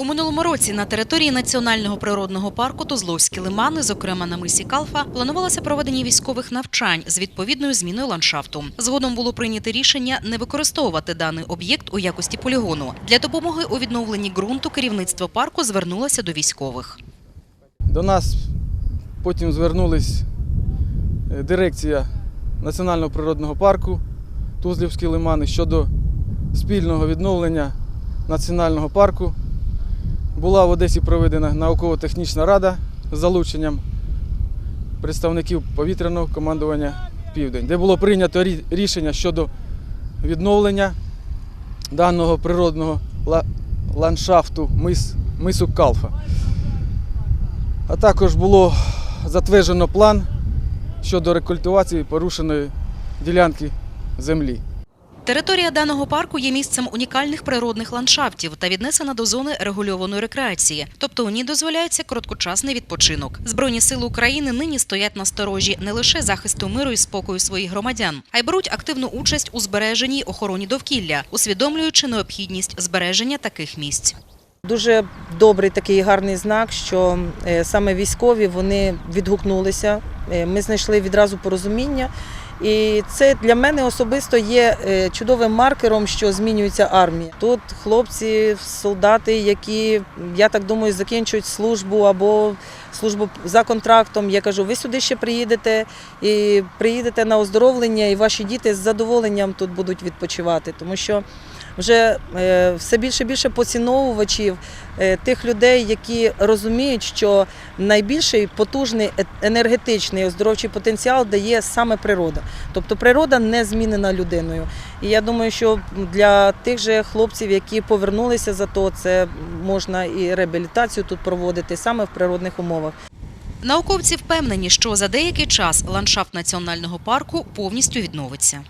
У минулому році на території національного природного парку Тузловські лимани, зокрема на мисі Калфа, планувалося проведення військових навчань з відповідною зміною ландшафту. Згодом було прийнято рішення не використовувати даний об'єкт у якості полігону. Для допомоги у відновленні ґрунту керівництво парку звернулося до військових. До нас потім звернулись е, дирекція Національного природного парку Тузлівські лимани щодо спільного відновлення національного парку. Була в Одесі проведена науково-технічна рада з залученням представників повітряного командування Південь, де було прийнято рішення щодо відновлення даного природного ландшафту мис, мису Калфа. А також було затверджено план щодо рекультивації порушеної ділянки землі. Територія даного парку є місцем унікальних природних ландшафтів та віднесена до зони регульованої рекреації, тобто у ній дозволяється короткочасний відпочинок. Збройні сили України нині стоять на сторожі не лише захисту миру і спокою своїх громадян, а й беруть активну участь у збереженні й охороні довкілля, усвідомлюючи необхідність збереження таких місць. Дуже добрий такий гарний знак, що е, саме військові вони відгукнулися. Е, Ми знайшли відразу порозуміння. І це для мене особисто є е, чудовим маркером, що змінюється армія. Тут хлопці, солдати, які, я так думаю, закінчують службу або службу за контрактом. Я кажу, ви сюди ще приїдете і приїдете на оздоровлення, і ваші діти з задоволенням тут будуть відпочивати, тому що вже е, все більше і більше поціновувачів е, тих людей, які розуміють, що найбільший потужний е- енергетичний оздоровчий потенціал дає саме природа. Тобто природа не змінена людиною. І я думаю, що для тих же хлопців, які повернулися за то, це можна і реабілітацію тут проводити саме в природних умовах. Науковці впевнені, що за деякий час ландшафт національного парку повністю відновиться.